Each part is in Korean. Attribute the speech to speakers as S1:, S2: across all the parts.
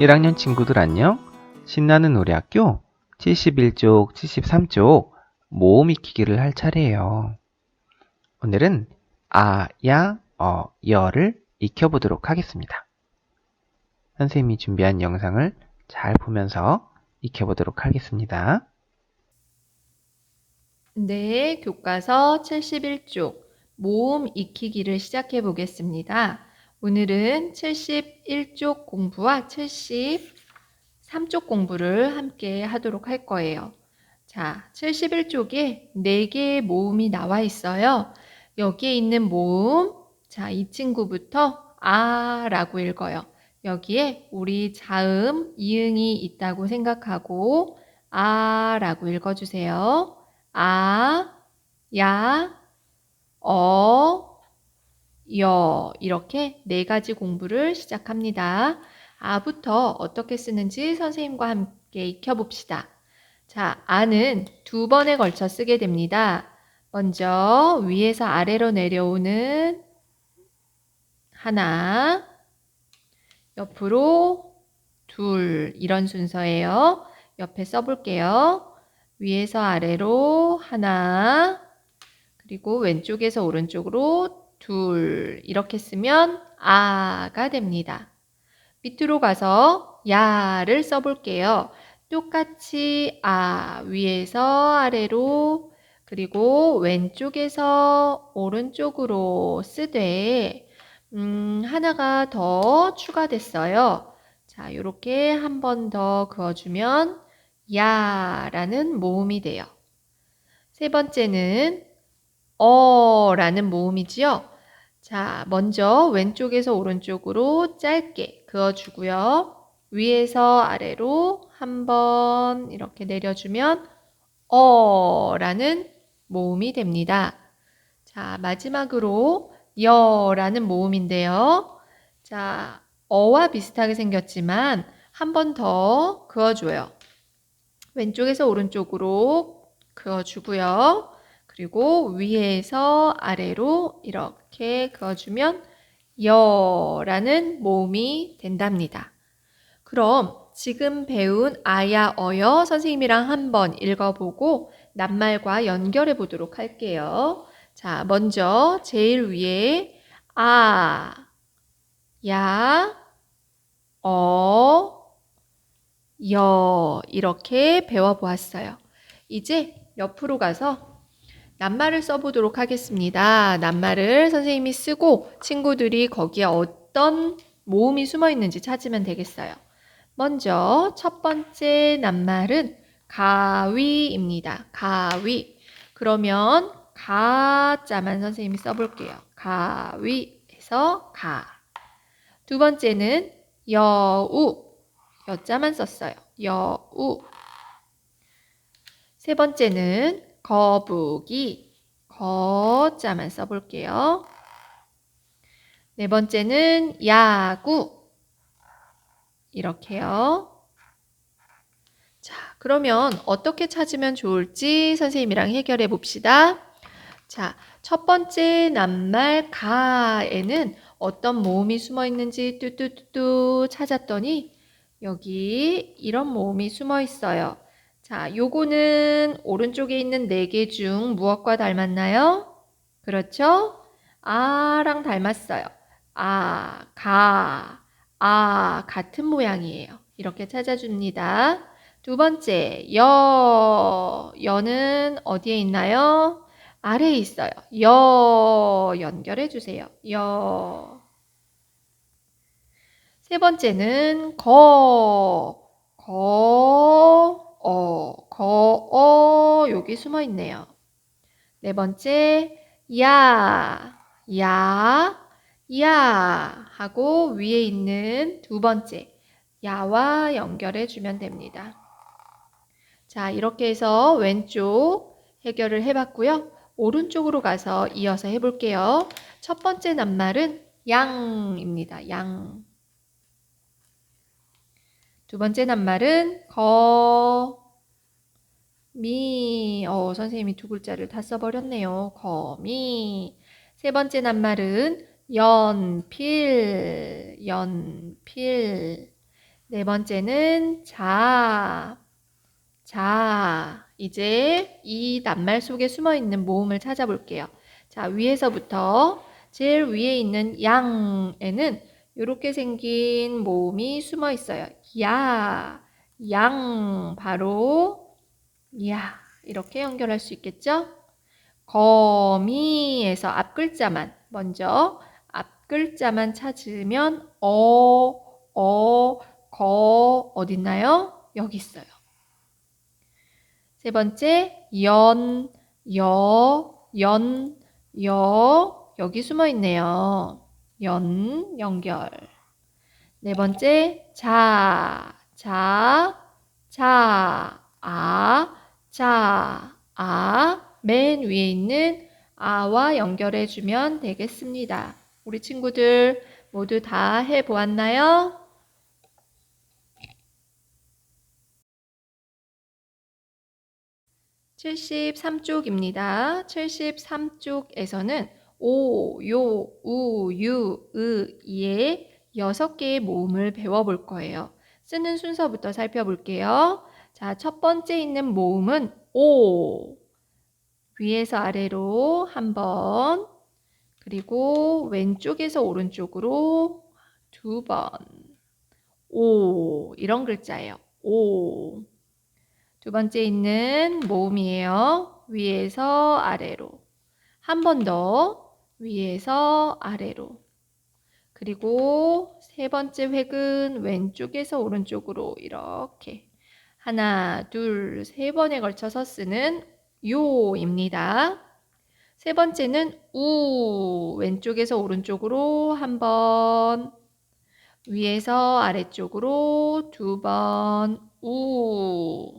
S1: 1학년 친구들 안녕? 신나는 우리 학교 71쪽, 73쪽 모음 익히기를 할 차례예요. 오늘은 아, 야, 어, 여를 익혀보도록 하겠습니다. 선생님이 준비한 영상을 잘 보면서 익혀보도록 하겠습니다.
S2: 네, 교과서 71쪽 모음 익히기를 시작해 보겠습니다. 오늘은 71쪽 공부와 73쪽 공부를 함께 하도록 할 거예요. 자, 71쪽에 4개의 모음이 나와 있어요. 여기에 있는 모음, 자, 이 친구부터 아 라고 읽어요. 여기에 우리 자음, 이응이 있다고 생각하고 아 라고 읽어주세요. 아, 야, 어, 여 이렇게 네 가지 공부를 시작합니다. 아부터 어떻게 쓰는지 선생님과 함께 익혀봅시다. 자, 아는 두 번에 걸쳐 쓰게 됩니다. 먼저 위에서 아래로 내려오는 하나, 옆으로 둘 이런 순서예요. 옆에 써볼게요. 위에서 아래로 하나, 그리고 왼쪽에서 오른쪽으로 둘 이렇게 쓰면 아가 됩니다. 밑으로 가서 야를 써볼게요. 똑같이 아 위에서 아래로 그리고 왼쪽에서 오른쪽으로 쓰되 음, 하나가 더 추가됐어요. 자, 이렇게 한 번 더 그어주면 야라는 모음이 돼요. 세 번째는 어라는 모음이지요. 자, 먼저 왼쪽에서 오른쪽으로 짧게 그어주고요. 위에서 아래로 한번 이렇게 내려주면 어 라는 모음이 됩니다. 자, 마지막으로 여 라는 모음인데요. 자, 어와 비슷하게 생겼지만 한 번 더 그어줘요. 왼쪽에서 오른쪽으로 그어주고요. 그리고 위에서 아래로 이렇게 그어주면 여라는 모음이 된답니다. 그럼 지금 배운 아야 어여 선생님이랑 한번 읽어보고 낱말과 연결해 보도록 할게요. 자, 먼저 제일 위에 아, 야, 어, 여 이렇게 배워보았어요. 이제 옆으로 가서 낱말을 써보도록 하겠습니다. 낱말을 선생님이 쓰고 친구들이 거기에 어떤 모음이 숨어 있는지 찾으면 되겠어요. 먼저 첫 번째 낱말은 가위입니다. 가위. 그러면 가자만 선생님이 써볼게요. 가위에서 가. 두 번째는 여우. 여자만 썼어요. 여우. 세 번째는 거북이. 거자만 써볼게요. 네 번째는 야구. 이렇게요. 자, 그러면 어떻게 찾으면 좋을지 선생님이랑 해결해 봅시다. 자, 첫 번째 낱말 가에는 어떤 모음이 숨어 있는지 뚜뚜뚜뚜 찾았더니 여기 이런 모음이 숨어 있어요. 자, 요거는 오른쪽에 있는 네 개 중 무엇과 닮았나요? 그렇죠? 아랑 닮았어요. 아, 가, 아, 같은 모양이에요. 이렇게 찾아줍니다. 두 번째, 여, 여는 어디에 있나요? 아래에 있어요. 여, 연결해 주세요. 여. 세 번째는 거, 거, 어, 거, 어, 여기 숨어 있네요. 네 번째, 야, 야, 야 하고 위에 있는 두 번째, 야와 연결해 주면 됩니다. 자, 이렇게 해서 왼쪽 해결을 해봤고요. 오른쪽으로 가서 이어서 해볼게요. 첫 번째 낱말은 양입니다. 양. 두 번째 낱말은 거, 미. 어, 선생님이 두 글자를 다 써버렸네요. 거 미. 세 번째 낱말은 연필, 연필. 네 번째는 자. 자, 이제 이 낱말 속에 숨어 있는 모음을 찾아볼게요. 자, 위에서부터 제일 위에 있는 양에는 이렇게 생긴 모음이 숨어 있어요. 야, 양, 바로 야, 이렇게 연결할 수 있겠죠? 거미에서 앞 글자만 먼저 앞 글자만 찾으면 어, 어, 거 어딨나요? 여기 있어요. 세 번째 연, 여, 연, 여 여기 숨어 있네요. 연 연결. 네 번째 자, 자, 자, 아, 자, 아. 맨 위에 있는 아와 연결해 주면 되겠습니다. 우리 친구들 모두 다 해 보았나요? 칠십삼 쪽입니다. 칠십삼 쪽에서는 오, 요, 우, 유, 으, 이의 여섯 개의 모음을 배워볼 거예요. 쓰는 순서부터 살펴볼게요. 자, 첫 번째 있는 모음은 오. 위에서 아래로 한 번, 그리고 왼쪽에서 오른쪽으로 두 번. 오, 이런 글자예요. 오. 두 번째 있는 모음이에요. 위에서 아래로. 한 번 더. 위에서 아래로. 그리고 세 번째 획은 왼쪽에서 오른쪽으로 이렇게. 하나, 둘, 세 번에 걸쳐서 쓰는 요입니다. 세 번째는 우. 왼쪽에서 오른쪽으로 한 번. 위에서 아래쪽으로 두 번. 우.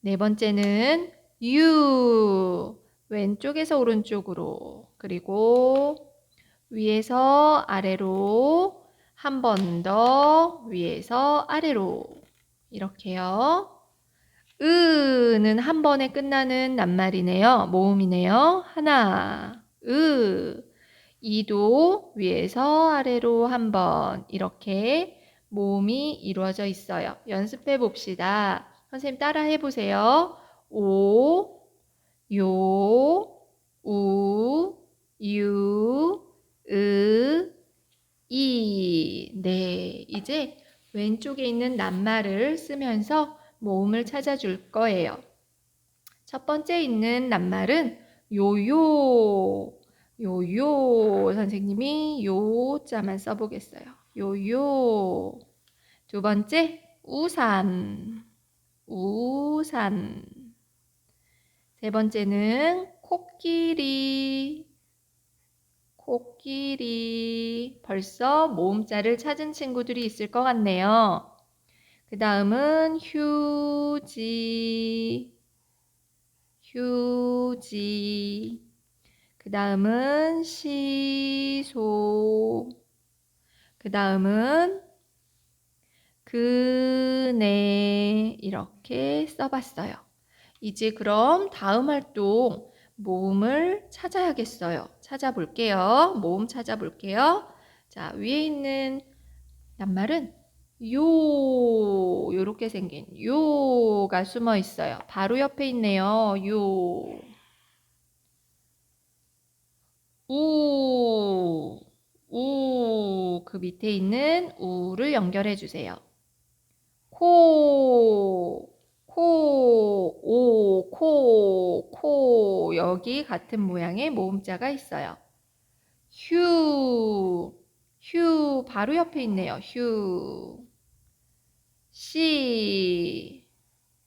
S2: 네 번째는 유. 왼쪽에서 오른쪽으로. 그리고 위에서 아래로 한 번 더. 위에서 아래로. 이렇게요. 으는 한 번에 끝나는 낱말이네요. 모음이네요. 하나, 으. 이도 위에서 아래로 한 번 이렇게 모음이 이루어져 있어요. 연습해 봅시다. 선생님 따라 해보세요. 오, 요, 우, 유, 으, 이. 네, 이제 왼쪽에 있는 낱말을 쓰면서 모음을 찾아줄 거예요. 첫 번째 있는 낱말은 요요. 요요. 선생님이 요 자만 써보겠어요. 요요. 두 번째, 우산. 우산. 세 번째는 코끼리. 코끼리. 벌써 모음자를 찾은 친구들이 있을 것 같네요. 그 다음은 휴지, 휴지. 그 다음은 시소. 그 다음은 그네. 이렇게 써봤어요. 이제 그럼 다음 활동 모음을 찾아야겠어요. 찾아볼게요. 모음 찾아볼게요. 자, 위에 있는 낱말은 요 요렇게 생긴 요가 숨어 있어요. 바로 옆에 있네요. 요. 우. 우. 그 밑에 있는 우를 연결해 주세요. 코. 코. 오. 코. 코. 여기 같은 모양의 모음자가 있어요. 휴. 휴 바로 옆에 있네요. 휴. 시.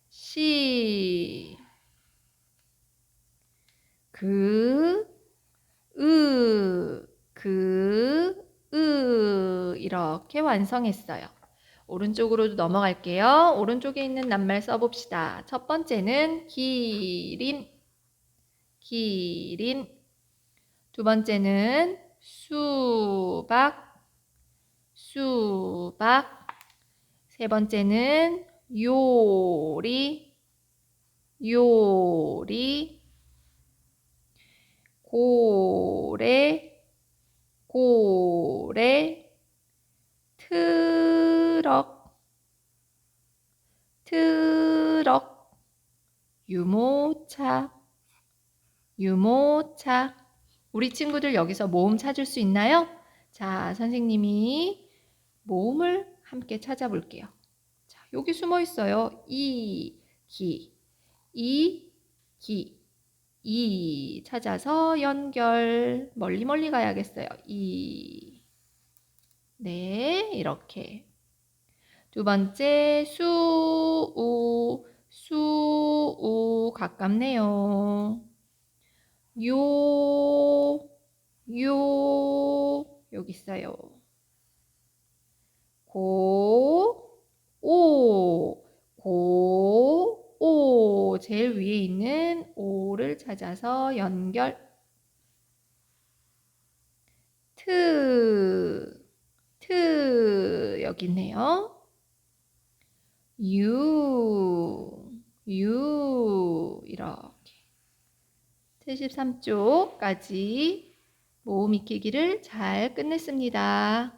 S2: 시. 그. 으. 그. 으. 이렇게 완성했어요. 오른쪽으로도 넘어갈게요. 오른쪽에 있는 낱말 써봅시다. 첫 번째는 기린. 기린. 두 번째는 수박. 수박. 세 번째는 요리, 요리. 고래, 고래. 트럭, 트럭, 유모차, 유모차. 우리 친구들 여기서 모음 찾을 수 있나요? 자, 선생님이 모음을 함께 찾아볼게요. 자, 여기 숨어 있어요. 이, 기, 이, 기, 이 찾아서 연결. 멀리 멀리 가야겠어요. 이. 네, 이렇게. 두 번째, 수, 우, 수, 우, 가깝네요. 요, 요, 여기 있어요. 고, 오, 고, 오. 제일 위에 있는 오를 찾아서 연결. 트, 트, 여기 있네요. 유, 유, 이렇게. 73쪽까지 모음 익히기를 잘 끝냈습니다.